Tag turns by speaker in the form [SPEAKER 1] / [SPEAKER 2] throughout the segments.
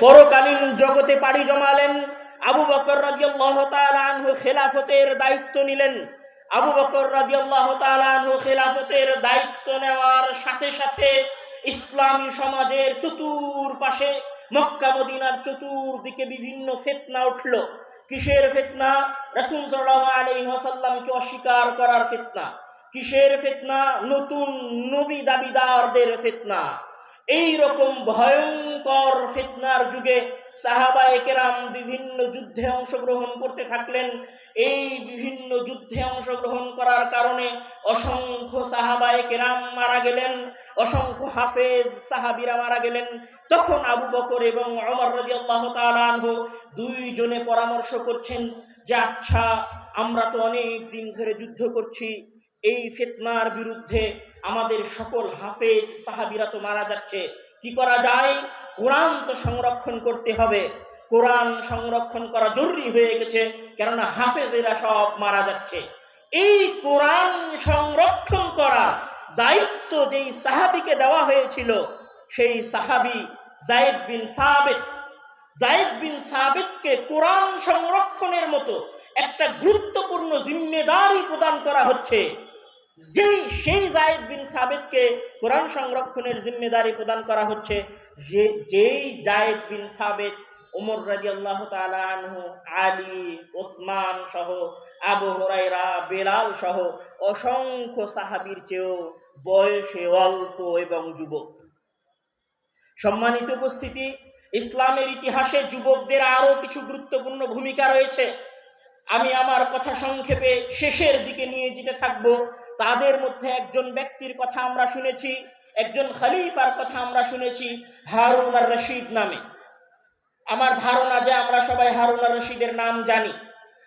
[SPEAKER 1] পরকালীন জগতে পাড়ি জমালেন। আবু বকর রাদিয়াল্লাহু তাআলা আনহু খেলাফতের দায়িত্ব নিলেন। আবু বকর রাদিয়াল্লাহু তাআলা আনহু খেলাফতের দায়িত্ব নেওয়ার সাথে সাথে ইসলামী সমাজের চতুর্পাশে মক্কা, মদিনার চতুর্দিকে বিভিন্ন ফেতনা উঠল। কিসের ফেতনা? রাসূল সাল্লাল্লাহু আলাইহি ওয়াসাল্লামকে অস্বীকার করার ফিতনা। কিসের ফেতনা? নতুন নবী দাবিদারদের ফিতনা। এই রকম ভয়ঙ্কর ফিতনার যুগে সাহাবা একেরাম বিভিন্ন যুদ্ধে অংশগ্রহণ করতে থাকলেন। এই বিভিন্ন যুদ্ধে অংশগ্রহণ করার কারণে অসংখ্য সাহাবা একেরাম মারা গেলেন, অসংখ্য হাফেজ সাহাবিরা মারা গেলেন। তখন আবু বকর এবং অমর রাদিয়াল্লাহু তাআলা আনহু দুইজনে পরামর্শ করছেন যে আচ্ছা আমরা তো অনেক দিন ধরে যুদ্ধ করছি। এই ফিতনার বিরুদ্ধে আমাদের সকল হাফেজ সাহাবিরা তো মারা যাচ্ছে। কি করা যায়? কোরআন তো সংরক্ষণ করতে হবে। কোরআন সংরক্ষণ করা জরুরি হয়ে গেছে, কেননা হাফেজেরা সব মারা যাচ্ছে। এই কোরআন সংরক্ষণ করা দায়িত্ব যেই সাহাবিকে দেওয়া হয়েছিল, সেই সাহাবি জায়েদ বিন সাবেত। জায়েদ বিন সাবেতকে কোরআন সংরক্ষণের মতো একটা গুরুত্বপূর্ণ জিম্মেদারি প্রদান করা হচ্ছে। যেই সেই জায়েদ বিন সাবেদকে কোরআন সংরক্ষণের জিম্মেদারি প্রদান করা হচ্ছে, যে যেই জায়েদ বিন সাবেদ ওমর রাদিয়াল্লাহু তাআলা আনহু, আলী, ওসমান সহ, আবু হুরায়রা, বেলাল সহ অসংখ্য সাহাবীর চেয়েও বয়সে অল্প এবং যুবক। সম্মানিত উপস্থিতি, ইসলামের ইতিহাসে যুবকদের আরও কিছু গুরুত্বপূর্ণ ভূমিকা রয়েছে। আমি আমার কথা সংক্ষেপে শেষের দিকে নিয়ে যেতে থাকব। তাদের মধ্যে একজন ব্যক্তির কথা আমরা শুনেছি, একজন খালিফার কথা আমরা শুনেছি, হারুন আর রশিদ নামে। আমার ধারণা যে আমরা সবাই হারুন আর রশিদের নাম জানি।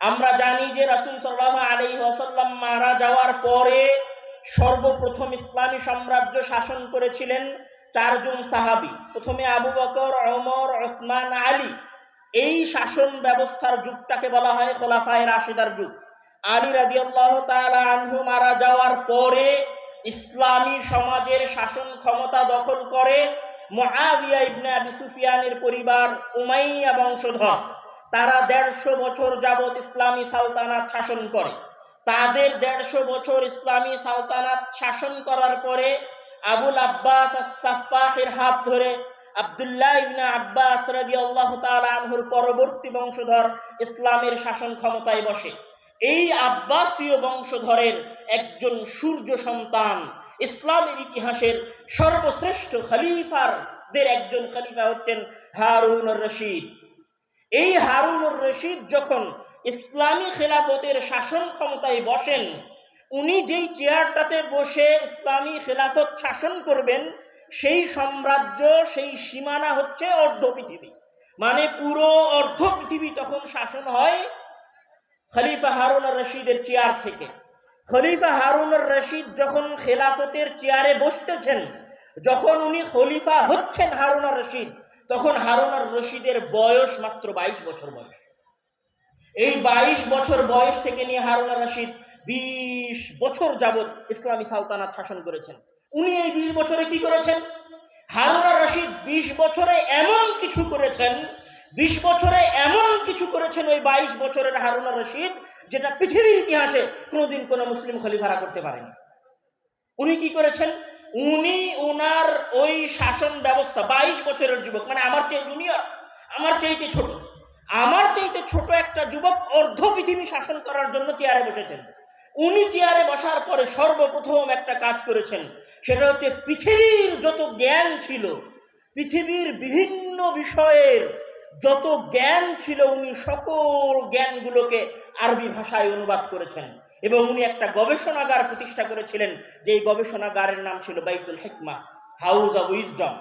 [SPEAKER 1] আমরা জানি যে রাসুল সাল্লাহ আলী ওয়াসাল্লাম মারা যাওয়ার পরে সর্বপ্রথম ইসলামী সাম্রাজ্য শাসন করেছিলেন চারজন সাহাবি। প্রথমে আবু বকর অমর ওসমান, আলী। এই শাসন ব্যবস্থার যুগটাকে বলা হয় খোলাফায় রাশিদার যুগ। আলী রাদিয়াল্লাহ তাআলা আনহু মারা যাওয়ার পরে ইসলামী সমাজের শাসন ক্ষমতা দখল করে মুআবিয়া ইবনে সুফিয়ানের পরিবার উমাইয়া বংশধর। তারা দেড়শো বছর যাবৎ ইসলামী সালতানাত শাসন করে। তাদের দেড়শো বছর ইসলামী সালতানাত শাসন করার পরে আবুল আব্বাস সাফাহের হাত ধরে আবদুল্লাহ ইবনে আব্বাস রাদিয়াল্লাহু তাআলা আনহুর পরবর্তী বংশধর ইসলামের শাসন ক্ষমতায় বসে। এই আব্বাসীয় বংশধরের একজন সূর্য সন্তান ইসলামের ইতিহাসের সর্বশ্রেষ্ঠ খলিফার দের একজন খলিফা হচ্ছেন হারুন রশিদ। এই হারুন রশিদ যখন ইসলামী খেলাফতের শাসন ক্ষমতায় বসেন, উনি যেই চেয়ারটাতে বসে ইসলামী খেলাফত শাসন করবেন সেই সাম্রাজ্য, সেই সীমানা হচ্ছে অর্ধ পৃথিবী। মানে পুরো অর্ধ পৃথিবী তখন শাসন হয় খলিফা হারুন রশিদের চেয়ার থেকে। খলিফা হারুন রশিদ যখন খেলাফতের চেয়ারে বসতেছেন, যখন উনি খলিফা হচ্ছেন হারুন রশিদ, তখন হারুন রশিদের বয়স মাত্র বাইশ বছর বয়স। এই বাইশ বছর বয়স থেকে নিয়ে হারুন রশিদ বিশ বছর যাবৎ ইসলামী সালতানাত শাসন করেছেন। উনি এই বিশ বছরে কি করেছেন? হারুন রশিদ বিশ বছরে এমন কিছু করেছেন, বিশ বছরে এমন কিছু করেছেন ওই বাইশ বছরের হারুনা রশিদ, যেটা পৃথিবীর ইতিহাসে কোনোদিন কোনো মুসলিম খলিফারা করতে পারেনি। উনি কি করেছেন? উনি ওনার ওই শাসন ব্যবস্থা, বাইশ বছরের যুবক মানে আমার চেয়ে জুনিয়র, আমার চাইতে ছোট, আমার চাইতে ছোট একটা যুবক অর্ধ পৃথিবী শাসন করার জন্য চেয়ারে বসেছেন। উনি চেয়ারে বসার পরে সর্বপ্রথম একটা কাজ করেছেন। সেটা হচ্ছে পৃথিবীর যত জ্ঞান ছিল, পৃথিবীর বিভিন্ন বিষয়ের যত জ্ঞান ছিল, উনি সকল জ্ঞানগুলোকে আরবি ভাষায় অনুবাদ করেছেন। এবং উনি একটা গবেষণাগার প্রতিষ্ঠা করেছিলেন যে গবেষণাগারের নাম ছিল বাইতুল হেকমা, হাউস অব উইজডম।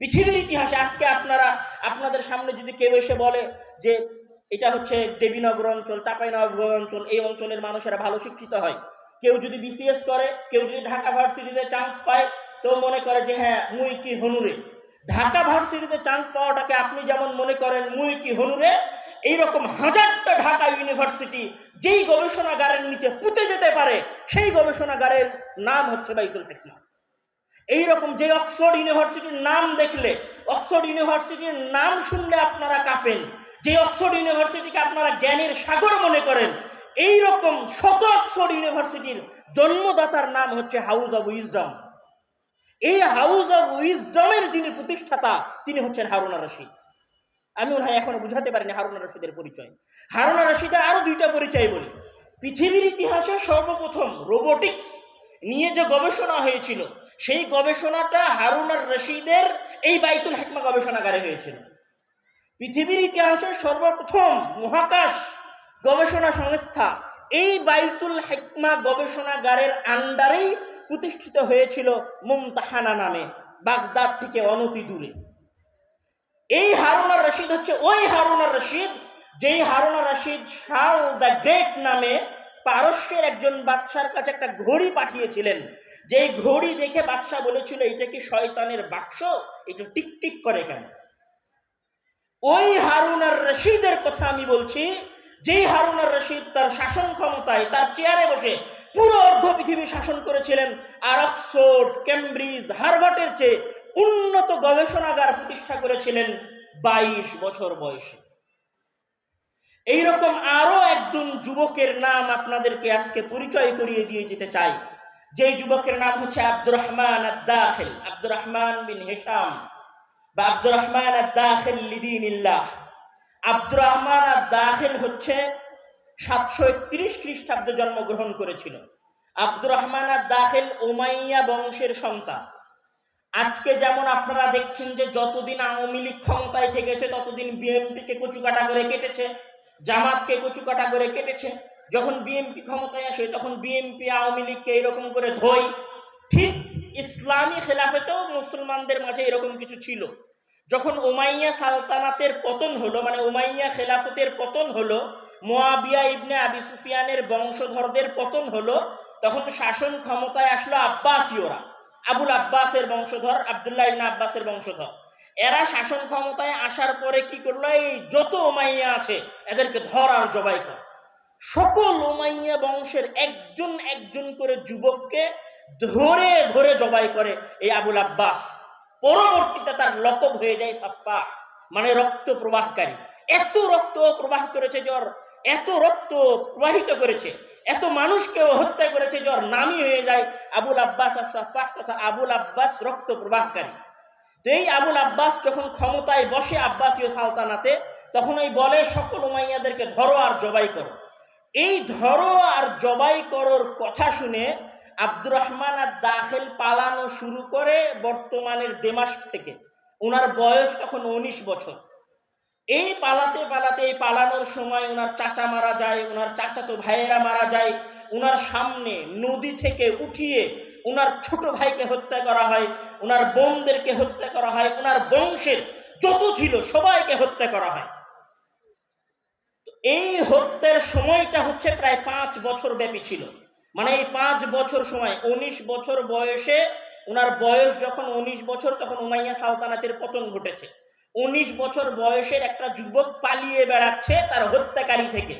[SPEAKER 1] পৃথিবীর ইতিহাসে আজকে আপনারা, আপনাদের সামনে যদি কেউ এসে বলে যে এটা হচ্ছে দেবীনগর অঞ্চল, চাঁপাইনগর অঞ্চল, এই অঞ্চলের মানুষেরা ভালো শিক্ষিত হয়। কেউ যদি বিসিএস করে, কেউ যদি ঢাকা ভার্সিটিতে চান্স পায়, তো মনে করে যে হ্যাঁ মুই কি হনুরে? ঢাকা ভার্সিটিতে চান্স পাওয়াটাকে আপনি যেমন মনে করেন, মুই কি হনুরে? এইরকম হাজারটা ঢাকা ইউনিভার্সিটি যেই গবেষণাগারের নিচে পুঁতে যেতে পারে, সেই গবেষণাগারের নাম হচ্ছে বাইতুল হিকমা এইরকম যে অক্সফোর্ড ইউনিভার্সিটির নাম দেখলে, অক্সফোর্ড ইউনিভার্সিটির নাম শুনলে আপনারা কাঁপেন। যে অক্সফোর্ড ইউনিভার্সিটিকে আপনারা জ্ঞানের সাগর মনে করেন এই রকম শত অক্সফোর্ড ইউনিভার্সিটির জন্মদাতার নাম হচ্ছে হাউস অব উইজডম। এই হাউস অব উইজডমের যিনি প্রতিষ্ঠাতা, তিনি হচ্ছেন হারুনা রশিদ। আমি মনে হয় এখনও বুঝাতে পারিনি হারুনা রশিদের পরিচয়। হারুনা রশিদের আরও দুইটা পরিচয় বলি। পৃথিবীর ইতিহাসে সর্বপ্রথম রোবোটিক্স নিয়ে যে গবেষণা হয়েছিল, সেই গবেষণাটা হারুনার রশিদের এই বাইতুল হেকমা গবেষণাগারে হয়েছিল। পৃথিবীর ইতিহাসের সর্বপ্রথম মহাকাশ গবেষণা সংস্থা এই বাইতুল হেকমা গবেষণাগারের আন্ডারেই প্রতিষ্ঠিত হয়েছিল মুমতাহানা নামে, বাগদাদ থেকে অনতি দূরে। এই হারুনার রশিদ হচ্ছে ওই হারুনার রশিদ, যেই হারুনার রশিদ শাল দ্য গ্রেট নামে পারস্যের একজন বাদশার কাছে একটা ঘড়ি পাঠিয়েছিলেন। যেই ঘড়ি দেখে বাদশাহ বলেছিল এটা কি শয়তানের বাক্স? এটা টিকটিক করে কেন? ওই হারুনার রশিদের কথা আমি বলছি, যেই হারুনার রশিদ তার শাসন ক্ষমতায়, তার চেয়ারে বসে পুরো অর্ধ পৃথিবী শাসন করেছিলেন, আর অক্সফোর্ড, কেমব্রিজ হার্ভার্টের চেয়ে উন্নত গবেষণাগার প্রতিষ্ঠা করেছিলেন বাইশ বছর বয়সে। এইরকম আরও একজন যুবকের নাম আপনাদেরকে আজকে পরিচয় করিয়ে দিয়ে যেতে চাই, যেই যুবকের নাম হচ্ছে আব্দুর রহমান আব্দুর রহমান বিন হেসাম বা আব্দুর রহমান আদাখিল লিদিনিল্লাহ। আব্দুর রহমান আদাখিল হচ্ছে সাতশো একত্রিশ খ্রিস্টাব্দে জন্মগ্রহণ করেছিল। আব্দুর রহমান দাখিল ওমাইয়া বংশের সন্তান। আজকে যেমন আপনারা দেখছেন যে যতদিন আওয়ামী লীগ ক্ষমতায় থেকেছে, ততদিন বিএনপিকে কচুকাটা করে কেটেছে, জামাতকে কচুকাটা করে কেটেছে। যখন বিএনপি ক্ষমতায় আসে, তখন বিএনপি আওয়ামী লীগকে এরকম করে ঠিক ইসলামী খেলাফেতেও মুসলমানদের মাঝে এরকম কিছু ছিল। যখন ওমাইয়া সালতানাতের পতন হলো মানে ওমাইয়া খেলাফতের পতন হলো মোয়াবিয়া ইবনে আবি সুফিয়ানের বংশধরদের পতন হলো, তখন শাসন ক্ষমতায় আসলো আব্বাসীয়রা। আবুল আব্বাসের বংশধর, আবদুল্লাহ ইবনে আব্বাসের বংশধর। এরা শাসন ক্ষমতায় আসার পরে কি করল? এই যত ওমাইয়া আছে, এদেরকে ধর আর জবাই কর। সকল ওমাইয়া বংশের একজন একজন করে যুবককে ধরে ধরে জবাই করে এই আবুল আব্বাস। পরবর্তীতে তার লকব হয়ে যায় সাপ্পা মানে রক্ত প্রবাহকারী। এত রক্ত প্রবাহ করেছে জ্বর এত রক্ত প্রবাহিত করেছে। এত মানুষকে হত্যা করেছে জ্বর নামই হয়ে যায় আবুল আব্বাস আর সাফাহ তথা আবুল আব্বাস রক্ত প্রবাহকারী। তো এই আবুল আব্বাস যখন ক্ষমতায় বসে আব্বাসীয় সালতানাতে, তখন ওই বলে, সকল উমাইয়াদেরকে ধরো আর জবাই করো। এই ধরো আর জবাই করোর কথা শুনে আব্দুর রহমান আর দাখিল পালানো শুরু করে বর্তমানের দেমাস থেকে। ওনার বয়স তখন উনিশ বছর। এই পালাতে পালাতে, এই পালানোর সময় ওনার চাচা মারা যায় ওনার চাচাতো ভাইয়েরা মারা যায়। ওনার সামনে নদী থেকে উঠিয়ে ওনার ছোট ভাইকে হত্যা করা হয় ওনার বোনদেরকে হত্যা করা হয় ওনার বংশের যত ছিল সবাইকে হত্যা করা হয়। এই হত্যার সময়টা হচ্ছে প্রায় পাঁচ বছর ব্যাপী ছিল। মানে এই পাঁচ বছর সময়, উনিশ বছর বয়সে ওনার বয়স যখন উনিশ বছর, তখন উমাইয়া সালতানাতের পতন ঘটেছে। উনিশ বছর বয়সের একটা যুবক পালিয়ে বেড়াচ্ছে তার হত্যাকারী থেকে।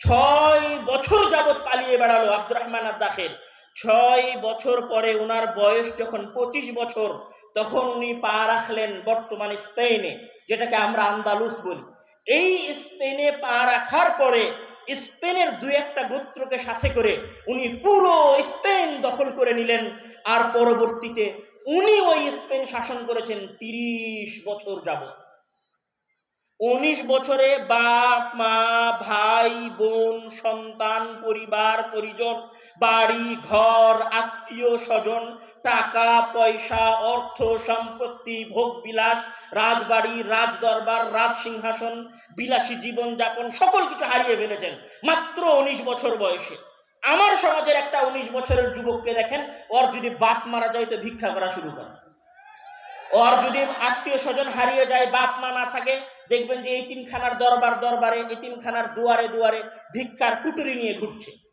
[SPEAKER 1] ছয় বছর যাবৎ পালিয়ে বেড়ালো আব্দুর রহমান দাখের ছয় বছর পরে ওনার বয়স যখন পঁচিশ বছর, তখন উনি পা রাখলেন বর্তমান স্পেনে, যেটাকে আমরা আন্দালুস বলি। এই স্পেনে পা রাখার পরে স্পেনের দুই একটা গোত্রকে সাথে করে উনি পুরো স্পেন দখল করে নিলেন। আর পরবর্তীতে উনি ওই স্পেন শাসন করেছেন তিরিশ বছর যাবত উনিশ বছরে বাপ, মা, ভাই, বোন, সন্তান, পরিবার, পরিজন, বাড়ি, ঘর, আত্মীয়, স্বজন, টাকা, পয়সা, অর্থ, সম্পত্তি, ভোগ, বিলাস, রাজবাড়ি, রাজদরবার রাজ সিংহাসন বিলাসী জীবন যাপন, সকল কিছু হারিয়ে ফেলেছেন। মাত্র উনিশ বছর বয়সে। আমার সমাজের একটা উনিশ বছরের যুবককে দেখেন, ওর যদি বাপ মারা যায় তো ভিক্ষা করা শুরু করে। ওর যদি আত্মীয় স্বজন হারিয়ে যায়, বাপ মা না থাকে, দেখবেন যে এই তিনখানার দরবার দরবারে এই এতিমখানার দুয়ারে দুয়ারে ভিক্ষার কুটুরি নিয়ে ঘুরছে।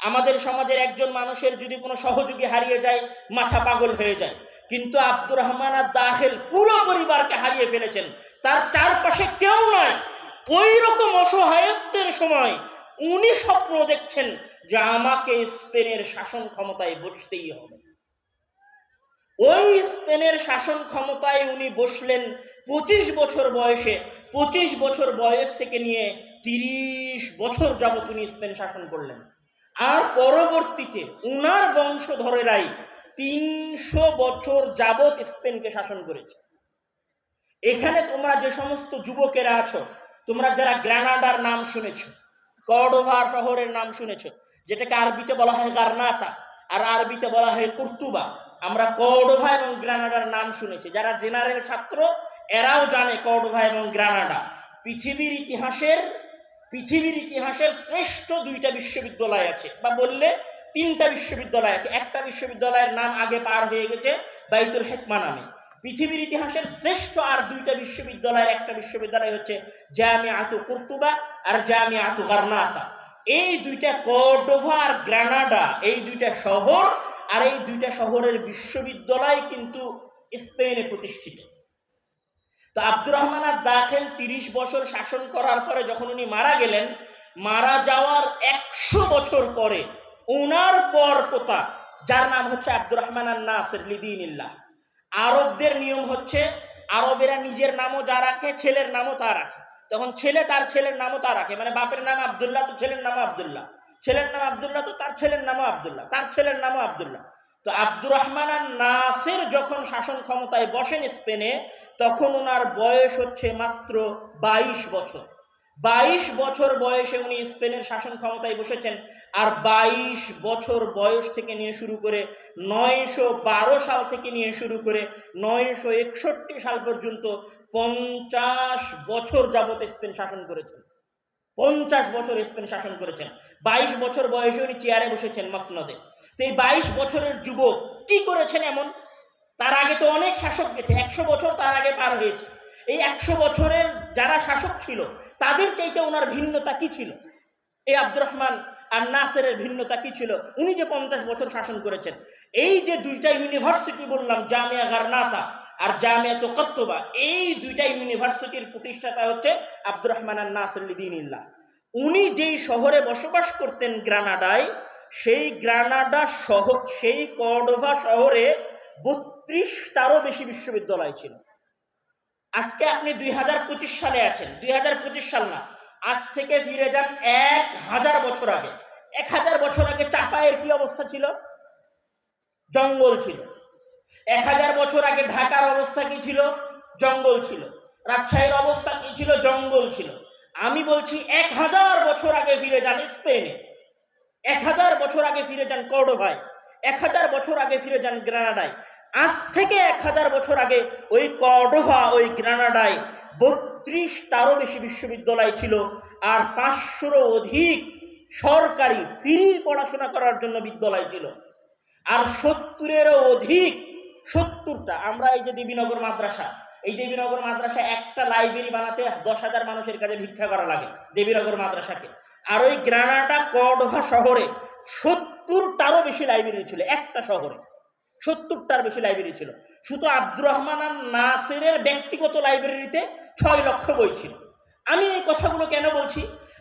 [SPEAKER 1] আমাদের সমাজের একজন মানুষের যদি কোনো সহযোগী হারিয়ে যায়, মাথা পাগল হয়ে যায়। কিন্তু আব্দুর রহমান আর দাহেল পুরো পরিবারকে হারিয়ে ফেলেছেন। তার চারপাশে কেউ নয় ওই রকম অসহায়ত্বের সময় উনি স্বপ্ন দেখছেন যে আমাকে স্পেনের শাসন ক্ষমতায় বসতেই হবে। ওই স্পেনের শাসন ক্ষমতায় উনি বসলেন পঁচিশ বছর বয়সে। পঁচিশ বছর বয়স থেকে নিয়ে তিরিশ বছর যাবত উনি স্পেন শাসন করলেন। আর পরবর্তীতে উনার বংশধরেরাই তিনশো বছর যাবৎ স্পেনকে শাসন করেছে। এখানে তোমরা যে সমস্ত যুবকেরা আছো, তোমরা যারা গ্রানাডার নাম শুনেছ, কর্ডোভা শহরের নাম শুনেছ, যেটাকে আরবিতে বলা হয় গার্নাতা, আর আরবিতে বলা হয় কুর্তুবা, আমরা কর্ডোভা এবং গ্রানাডার নাম শুনেছি। যারা জেনারেল ছাত্র, এরাও জানে কর্ডোভা এবং গ্রানাডা। পৃথিবীর ইতিহাসের পৃথিবীর ইতিহাসের শ্রেষ্ঠ দুইটা বিশ্ববিদ্যালয় আছে। বা বললে তিনটা বিশ্ববিদ্যালয় আছে। একটা বিশ্ববিদ্যালয়ের নাম আগে পার হয়ে গেছে বাইতুল হেকমা নামে। পৃথিবীর ইতিহাসের শ্রেষ্ঠ আর দুইটা বিশ্ববিদ্যালয়ের একটা বিশ্ববিদ্যালয় হচ্ছে জামি আতু কুর্তুবা আর জামি আতু গার্নাতা। এই দুইটা কর্ডোভা আর গ্রানাডা, এই দুইটা শহর আর এই দুইটা শহরের বিশ্ববিদ্যালয় কিন্তু স্পেনে প্রতিষ্ঠিত। তো আব্দুর রহমান আর দাখেল তিরিশ বছর শাসন করার পরে যখন উনি মারা গেলেন, মারা যাওয়ার একশো বছর পরে ওনার পর পোতা, যার নাম হচ্ছে আব্দুর রহমান আর নাসির লিদিনিল্লাহ। আরবদের নিয়ম হচ্ছে আরবেরা নিজের নামও যা রাখে, ছেলের নামও তা রাখে। তখন ছেলে তার ছেলের নামও তা রাখে মানে বাপের নাম আবদুল্লাহ, তো ছেলের নামও আবদুল্লাহ। ছেলের নাম আবদুল্লাহ, তো তার ছেলের নামও আবদুল্লাহ, তার ছেলের নামও আবদুল্লাহ। তো আব্দুর রহমান আর নাসির যখন শাসন ক্ষমতায় বসেন স্পেনে, তখন ওনার বয়স হচ্ছে মাত্র বাইশ বছর। বাইশ বছর বয়সে উনি স্পেনের শাসন ক্ষমতায় বসেছেন আর বাইশ বছর বয়স থেকে নিয়ে শুরু করে নয়শো বারো সাল থেকে নিয়ে শুরু করে নয়শো একষট্টি সাল পর্যন্ত পঞ্চাশ বছর যাবত স্পেন শাসন করেছেন। পঞ্চাশ বছর স্পেন শাসন করেছেন। বাইশ বছর বয়সে উনি চেয়ারে বসেছেন মসনদে। তো এই বাইশ বছরের যুবক কি করেছেন এমন? তার আগে তো অনেক শাসক গেছে, একশো বছর তার আগে পার হয়েছে। এই একশো বছরের যারা শাসক ছিল, তাদের চাইতে ওনার ভিন্নতা কি ছিল? এই আব্দুর রহমান আর নাসেরের ভিন্নতা কি ছিল? উনি যে পঞ্চাশ বছর শাসন করেছেন। এই যে দুইটা ইউনিভার্সিটি বললাম, জামিয়া গারনাতা আর জামিয়া তোকত্তবা এই দুইটা ইউনিভার্সিটির প্রতিষ্ঠাতা হচ্ছে আব্দুর রহমান আর নাসির লিদিনিল্লাহ উনি যেই শহরে বসবাস করতেন গ্রানাডায়, সেই গ্রানাডা শহর সেই কর্ডোভা শহরে বত্রিশটারও বেশি বিশ্ববিদ্যালয় ছিল। আজকে আপনি দুই হাজার পঁচিশ সালে আছেন। দুই হাজার পঁচিশ সাল না, আজ থেকে ফিরে যান এক হাজার বছর আগে। এক হাজার বছর আগে চাপায়ের কি অবস্থা ছিল? জঙ্গল ছিল। এক হাজার বছর আগে ঢাকার অবস্থা কি ছিল? জঙ্গল ছিল। রাজশাহীর অবস্থা কি ছিল? জঙ্গল ছিল। আমি বলছি এক হাজার বছর আগে ফিরে যান স্পেনে। এক হাজার বছর আগে ফিরে যান কর্ডোভায়। এক হাজার বছর আগে ফিরে যান গ্রানাডায়। আজ থেকে এক হাজার বছর আগে ওই কর্ডোভা, ওই গ্রানাডায় বত্রিশটারও বেশি বিশ্ববিদ্যালয় ছিল আর পাঁচশোরও অধিক সরকারি ফ্রি পড়াশোনা করার জন্য বিদ্যালয় ছিল। আর সত্তরেরও অধিক সত্তরটা। আমরা এই যে দেবীনগর মাদ্রাসা, এই দেবীনগর মাদ্রাসা একটা লাইব্রেরি বানাতে দশ হাজার মানুষের কাছে ভিক্ষা করা লাগে দেবীনগর মাদ্রাসাকে। আর ওই গ্রানাটা কর্ডোভা শহরে সত্তরটারও বেশি লাইব্রেরি ছিল, একটা শহরে। সত্তরটার বেশি লাইব্রেরি ছিল। শুধু আব্দুর রহমান আর নাসেরের ব্যক্তিগত লাইব্রেরিতে ছয় লক্ষ বই ছিল। আমি এই কথাগুলো কেন বলছি?